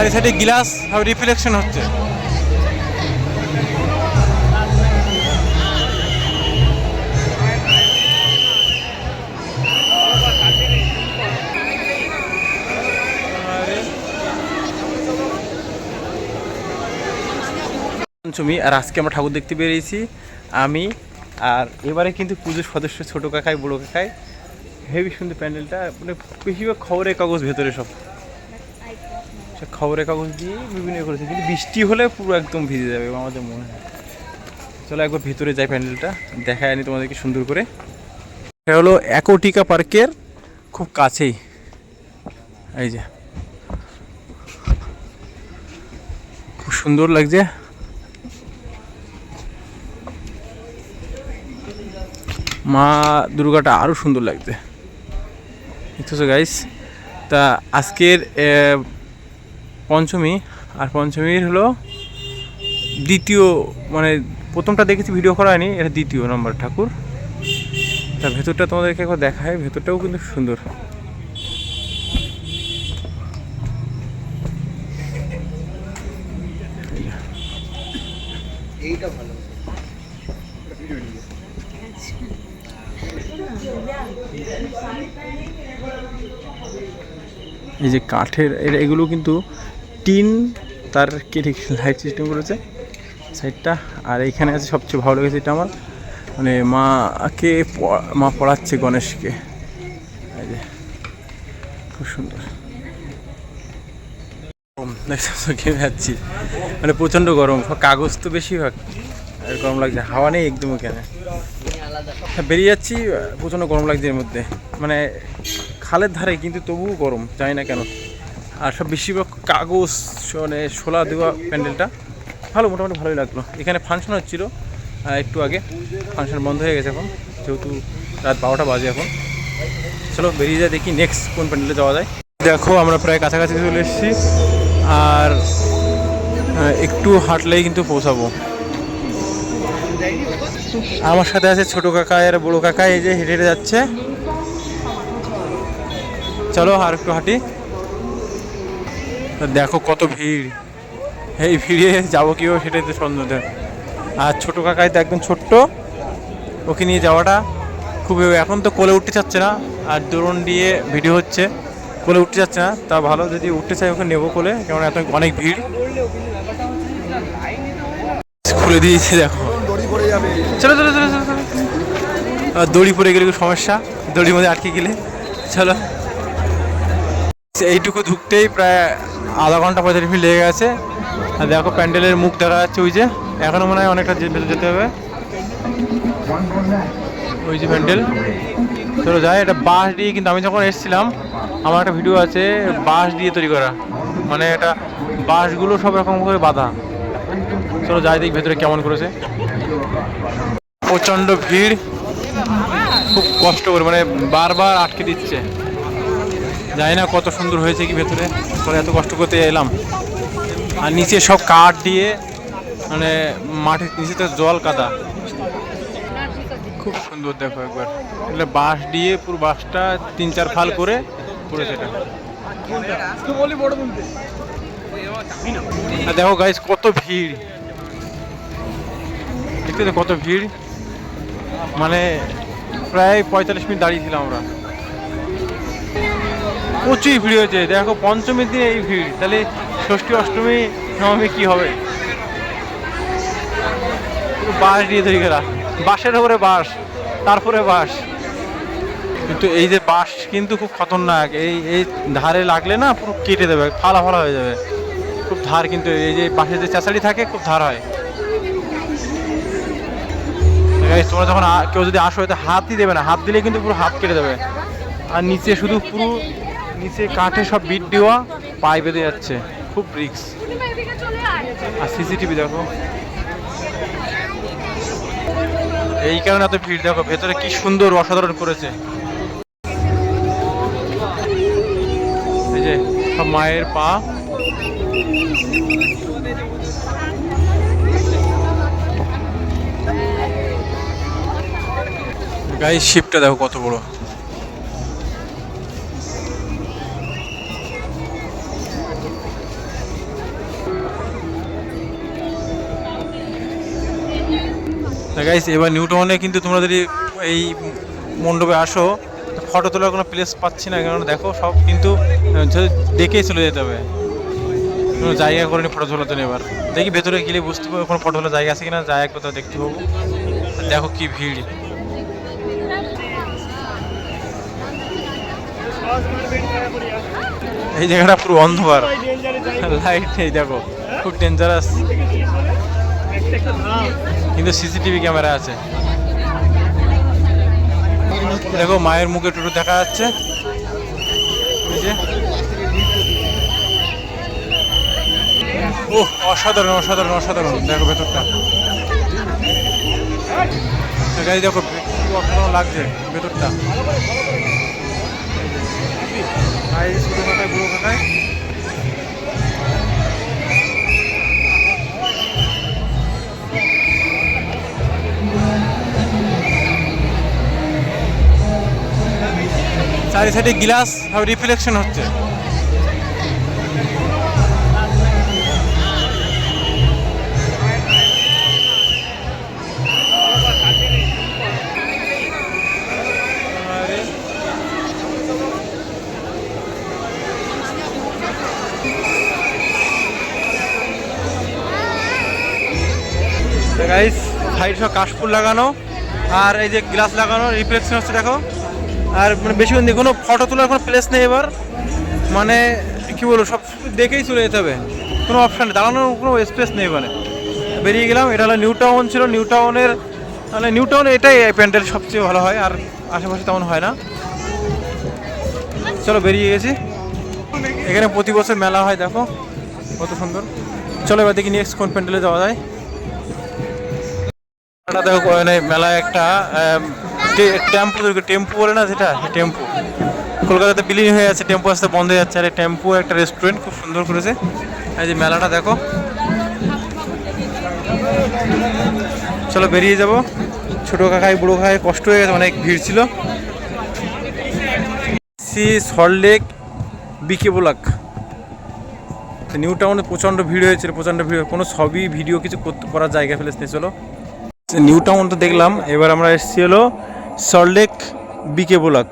আর এই সাইডে glass reflection হচ্ছে। পঞ্চমী, আর আজকে আমরা ঠাকুর দেখতে বেরিয়েছি। আমি আর এবারে কিন্তু পুজোর সদস্য ছোট কাকায় বড় কাকায় হেভি সুন্দর প্যান্ডেলটা মানে বেশিরভাগ খবরের কাগজ ভেতরে সব। খবরের কাগজ দিয়ে বিভিন্ন ইয়ে করেছে, কিন্তু বৃষ্টি হলে পুরো একদম ভিজে যাবে আমাদের মনে হয়। চলো একবার ভিতরে যাই প্যান্ডেলটা দেখায় আনি তোমাদেরকে সুন্দর করে। এটা হলো অ্যাকোটিকা পার্কের খুব কাছেই। এই যে। খুব সুন্দর লাগছে। মা দুর্গাটা আরও সুন্দর লাগছে। দেখতেছো গাইস তা আজকের পঞ্চমী আর পঞ্চমীর হলো দ্বিতীয় মানে প্রথমটা দেখেছি ভিডিও করা হয়নি এটা দ্বিতীয় নম্বর ঠাকুর। তা ভেতরটা তোমাদেরকে একবার দেখায় ভেতরটাও কিন্তু সুন্দর। এইটা ভালো। এই যে কাঠের এগুলো কিন্তু টিন তার কেটে লাইট সিস্টেম করেছে সাইডটা আর এইখানে আছে সবচেয়ে ভালো লেগেছে এটা আমার মানে মাকে মা পড়াচ্ছে গণেশকে। খুব সুন্দর। ঘেমে যাচ্ছি। মানে প্রচণ্ড গরম কাগজ তো বেশিরভাগ। গরম লাগছে হাওয়া নেই একদম ওখানে। হ্যাঁ, বেরিয়ে যাচ্ছি প্রচণ্ড গরম লাগছে এর মধ্যে। মানে খালের ধারে কিন্তু তবুও গরম জানি না কেন। আর সব বেশিরভাগ কাগজ মানে শোলা দেওয়া প্যান্ডেলটা। ভালো, মোটামুটি ভালোই লাগল। এখানে ফাংশন হচ্ছিল একটু আগে। ফাংশন বন্ধ হয়ে গেছে এখন, যেহেতু রাত বারোটা বাজে এখন। চলো বেরিয়ে যায় দেখি নেক্সট কোন প্যান্ডেলে যাওয়া যায়। দেখো, আমরা প্রায় কাছাকাছি চলে এসেছি। আর একটু হাঁটলেই কিন্তু পৌঁছাবো। আমার সাথে আছে ছোট কাকা আর বড় কাকা এই যে হেঁটে হেঁটে যাচ্ছে। চলো আর একটু হাঁটি। দেখো কত ভিড়। এই ভিড়ে যাব কিও সেটাই তো সন্দেহ আর ছোট কাকাই তো একদম ছোট্ট। ওকে নিয়ে যাওয়াটা খুবই এখন তো কোলে উঠতে চাচ্ছে না। আর দোরণ দিয়ে ভিডিও হচ্ছে, কোলে উঠতে যাচ্ছে না। তা ভালো যদি উঠতে চাই ওকে নেব কোলে কেমন এত অনেক ভিড়। খুলে দিয়েছে দেখো। চলো চলো চলো চলো দড়ি পড়ে গেলে সমস্যা, দড়ির মধ্যে আটকে গেলে। চলো। এইটুকু ঢুকতেই প্রায় আধা ঘণ্টা পঁয়তাল্লিশ মিনিট লেগে গেছে। আর দেখো প্যান্ডেলের মুখ দেখা যাচ্ছে ওই যে। এখনও মনে হয় অনেকটা ভেতর যেতে হবে। ওই যে প্যান্ডেল। চলো যাই, এটা বাঁশ দিয়ে কিন্তু আমি যখন এসেছিলাম, আমার একটা ভিডিও আছে, বাঁশ দিয়ে তৈরি করা। মানে এটা বাঁশগুলো সব রকম করে বাঁধা। চলো যাই দেখি ভেতরে কেমন করেছে। প্রচণ্ড ভিড়। খুব কষ্ট করে মানে বারবার আটকে দিচ্ছে। জানি না কত সুন্দর হয়েছে কি ভেতরে। পরে এত কষ্ট করতে এলাম। আর নিচে সব কাঠ দিয়ে মানে মাটির নিচে তো জল কাদা। খুব সুন্দর দেখো একবার। এগুলো বাঁশ দিয়ে পুরো বাঁশটা তিন চার ফাল করে করেছে এটা। আর দেখো গাইস কত ভিড়। দেখতে কত ভিড়। মানে প্রায় পঁয়তাল্লিশ মিনিট দাঁড়িয়েছিলাম আমরা। প্রচুর ভিড় হয়েছে। দেখো, পঞ্চমীর দিনে এই ভিড়। তাহলে ষষ্ঠী, অষ্টমী, নবমী কি হবে? বাঁশ দিয়ে তৈরি করা। বাঁশের উপরে বাঁশ, তারপরে বাঁশ। কিন্তু এই যে বাঁশ কিন্তু খুব খতরনাক। এই এই ধারে লাগলে না পুরো কেটে দেবে, ফালা ফালা হয়ে যাবে। খুব ধার কিন্তু, এই যে বাঁশের যে চেঁচাড়ি থাকে, খুব ধার হয়। তোমরা যখন কেউ যদি আসো হাতই দেবে না। হাত দিলে কিন্তু পুরো হাত কেটে দেবে। আর নিচে শুধু পুরো নিচে কাঠে সব বিট দেওয়া, পায়ে বেঁধে যাচ্ছে। খুব রিক্স আর সিসিটিভি দেখো। এই কারণে এত ভিড়, দেখো, ভেতরে কি সুন্দর অসাধারণ করেছে। এই যে, সব মায়ের পা। গায়ে শিপটা দেখো কত বড়। গাইস এবার নিউ টাউনে কিন্তু তোমরা যদি এই মণ্ডপে আসো ফটো তোলার কোনো প্লেস পাচ্ছি না, কারণ দেখো সব কিন্তু ডেকেই চলে যেতে হবে। কোনো জায়গা করে নি ফটো তোলার জন্য এবার। দেখি ভেতরে গেলে বুঝতে পারব কোনো ফটো তোলার জায়গা আছে কিনা জায়গা কোথাও দেখতে পাবো। দেখো কি ভিড়। এই জায়গাটা পুরো অন্ধকার। লাইট নেই, দেখো, খুব ডেঞ্জারাস কিন্তু সিসিটিভি ক্যামেরা আছে। দেখো মায়ের মুখে টুটু দেখা যাচ্ছে। ও অসাধারণ অসাধারণ অসাধারণ। দেখো ভেতরটা। দেখো অসাধারণ লাগছে, ভেতরটা। ছোটো কাকায় বুড়ো কাকায়। চারি সাইডে গ্লাস সব রিফ্লেকশন হচ্ছে। গাইস সাইড সব কাশফুল লাগানো। আর এই যে গ্লাস লাগানো, রিফ্লেকশন হচ্ছে, দেখো। আর মানে বেশি কোনো ফটো তোলার কোনো প্লেস নেই এবার। মানে কি বলব, সব দেখেই চলে যেতে হবে। কোনো অপশান নেই, দাঁড়ানোর কোনো স্পেস নেই মানে বেরিয়ে গেলাম, এটা হলো নিউ টাউন ছিল নিউ টাউনের মানে নিউ টাউন এটাই প্যান্ডেল সবচেয়ে ভালো হয়, আর আশেপাশে তেমন হয় না। চলো বেরিয়ে গেছি। এখানে প্রতি বছর মেলা হয়, দেখো। কত সুন্দর। চলো এবার দেখি নেক্সট কোন প্যান্ডেলে যাওয়া যায়। দেখো মেলায় একটা টেম্পু টেম্পু বলে না সেটা টেম্পু। কলকাতাতে বিলীন হয়ে আছে, টেম্পু আসতে বন্ধ হয়ে যাচ্ছে। আর এই টেম্পু একটা রেস্টুরেন্ট খুব সুন্দর করেছে। এই যে মেলাটা দেখো। চলো বেরিয়ে যাব। ছোটো কাকায় বুড়ো কাকাই কষ্ট হয়ে গেছে, অনেক ভিড় ছিল। C Salt Lake BK block. New টাউনে প্রচণ্ড ভিড় হয়েছিল, প্রচণ্ড ভিড় কোনো সবই ভিডিও কিছু করতে করার জায়গা ফেলেছে। চলো। নিউ টাউন তো দেখলাম, এবার আমরা এসেছি হলো সল্টলেক বিকে ব্লক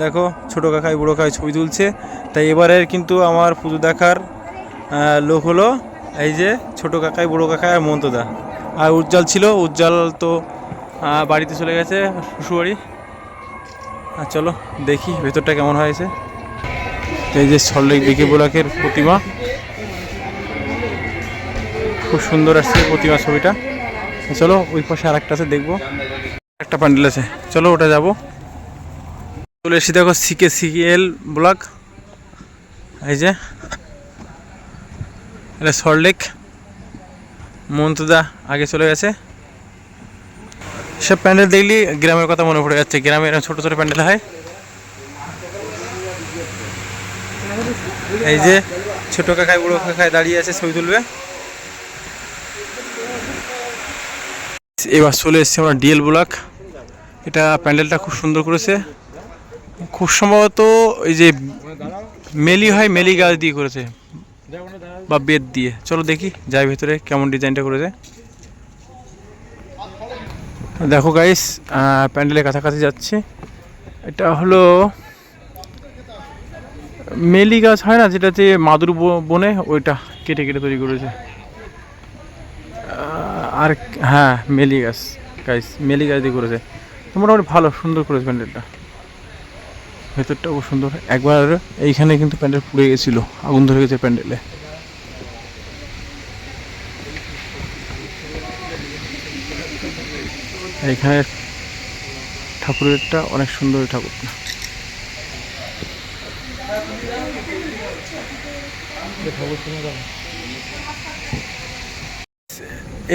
দেখো, ছোটো কাকায় বুড়ো কাকায় ছবি তুলছে। তাই এবারের কিন্তু আমার পুজো দেখার লোক হলো এই যে ছোটো কাকাই, বুড়ো কাকাই আর মন্তদা আর উজ্জ্বল ছিল, উজ্জ্বল তো বাড়িতে চলে গেছে, শ্বশুরবাড়ি। আর চলো দেখি ভেতরটা কেমন হয়েছে। এই যে সল্টলেক বিকে ব্লকের প্রতিমা। খুব সুন্দর আসছে প্রতিমা ছবিটা। চলো, ওই পাশে আর একটা আছে, দেখব। একটা প্যান্ডেল আছে। চলো, ওটা যাব। চলে এসে দেখো সিকে সিএল ব্লক এই যে, এটা সল্টলেক মন্তুদা আগে চলে গেছে। সব প্যান্ডেল দেখলি, গ্রামের কথা মনে পড়ে যাচ্ছে। গ্রামে এরকম ছোটো ছোটো প্যান্ডেল হয়। এই যে, ছোট কাকায় বুড়ো কাকায় দাঁড়িয়ে আছে ছবি তুলবে। এবার চলে এসেছি আমরা ডিএল ব্লক এটা প্যান্ডেলটা খুব সুন্দর করেছে। খুব সম্ভবত এই যে মেলি হয়, মেলি গাছ দিয়ে করেছে। বা বেদ দিয়ে। চলো দেখি, যাই ভেতরে কেমন ডিজাইনটা করেছে। দেখো গাইস প্যান্ডেলের কাছাকাছি যাচ্ছে। এটা হলো মেলি গাছ হয় না যেটা যেটাতে মাদুর বনে ওইটা কেটে কেটে তৈরি করেছে। আর হ্যাঁ মেলি গাছ গাইস মেলি গাছ দিয়ে করেছে। তো মোটামুটি ভালো, সুন্দর করেছে প্যান্ডেলটা। ভেতরটা খুব সুন্দর। একবার এইখানে কিন্তু প্যান্ডেল পুড়ে গেছিল, আগুন ধরে গেছে প্যান্ডেলে। এইখানে ঠাকুরেরটা অনেক সুন্দর ঠাকুর।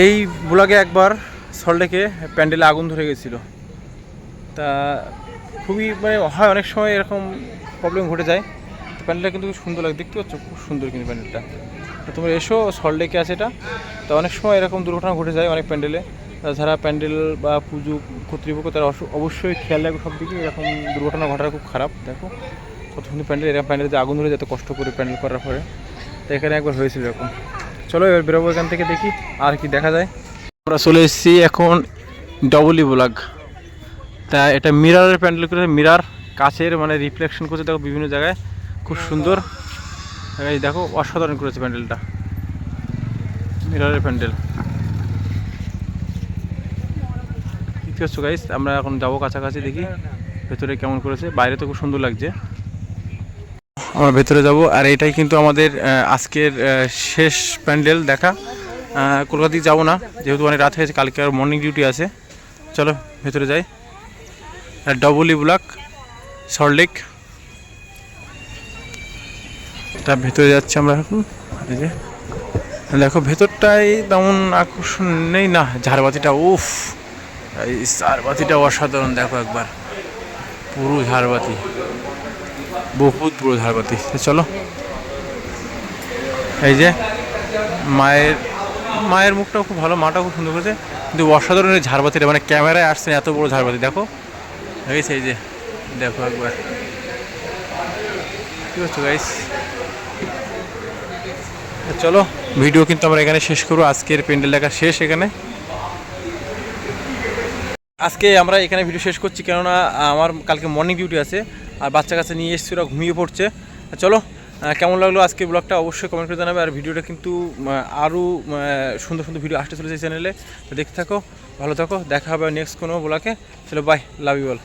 এই ব্লগে একবার সল্টলেকে প্যান্ডেলে আগুন ধরে গেছিল। তা খুবই মানে হয় অনেক সময় এরকম প্রবলেম ঘটে যায়। তো প্যান্ডেলটা কিন্তু সুন্দর লাগে। দেখতে পাচ্ছ, খুব সুন্দর কিন্তু প্যান্ডেলটা। তোমরা এসো, সল্টলেকে আছে এটা। তো অনেক সময় এরকম দুর্ঘটনা ঘটে যায় অনেক প্যান্ডেলে। যারা প্যান্ডেল বা পুজো কর্তৃপক্ষ, তারা অবশ্যই খেয়াল রাখবে সব দিকে এরকম দুর্ঘটনা ঘটাটা খুব খারাপ। দেখো কত সুন্দর প্যান্ডেল, এরকম প্যান্ডেলে আগুন ধরে যেত কষ্ট করে প্যান্ডেল করার পরে। তো এখানে একবার হয়েছিল এরকম। চলো এবার বেরোবো এখান থেকে দেখি আর কি দেখা যায়। আমরা চলে এসেছি এখন ডবলি ব্লগ তা এটা মিরারের প্যান্ডেল করে মিরার কাছের মানে রিফ্লেকশন করছে, দেখো বিভিন্ন জায়গায়। খুব সুন্দর। এই দেখো, অসাধারণ করেছে প্যান্ডেলটা। মিরারের প্যান্ডেল। দেখতে পাচ্ছ গাইস আমরা এখন যাব কাছাকাছি দেখি, ভেতরে কেমন করেছে। বাইরে তো খুব সুন্দর লাগছে। আমরা ভেতরে যাব। আর এটাই কিন্তু আমাদের আজকের শেষ প্যান্ডেল দেখা। আহ, কলকাতা দিকে যাব না যেহেতু অনেক রাত হয়েছে কালকে আর মর্নিং ডিউটি আছে। চলো ভেতরে যাই। ডবলি ব্লক সল্টলেক তা ভেতরে যাচ্ছি আমরা এখন। এই যে দেখো ভেতরটাই তেমন আকর্ষণ নেই না। ঝাড়বাতিটা উফ! এই ঝাড়বাতিটা অসাধারণ দেখো একবার। পুরো ঝাড়বাতি। বহুত বড় ঝাড়বাতি চলো। এই যে, মায়ের মায়ের মুখটাও খুব ভালো, মাটাও খুব সুন্দর করেছে। কিন্তু অসাধারণ ঝাড়বাতিটা মানে ক্যামেরায় আসছে এত বড় ঝাড়বাতি দেখো। এই যে দেখো একবার। চলো, ভিডিও কিন্তু আমরা এখানে শেষ করব। আজকের প্যান্ডেল দেখা শেষ এখানে। আজকে আমরা এখানে ভিডিও শেষ করছি, কেননা আমার কালকে মর্নিং ডিউটি আছে। আর বাচ্চা কাছে নিয়ে এসেছি, ওরা ঘুমিয়ে পড়ছে। চলো কেমন লাগল আজকে ব্লগটা অবশ্যই কমেন্ট করে জানাবে। আর ভিডিওটা কিন্তু আরও সুন্দর সুন্দর ভিডিও আসতে চলেছে চ্যানেলে তো দেখতে থাকো, ভালো থাকো, দেখা হবে নেক্সট কোনো ব্লগে চলো বাই লাভ ইউ অল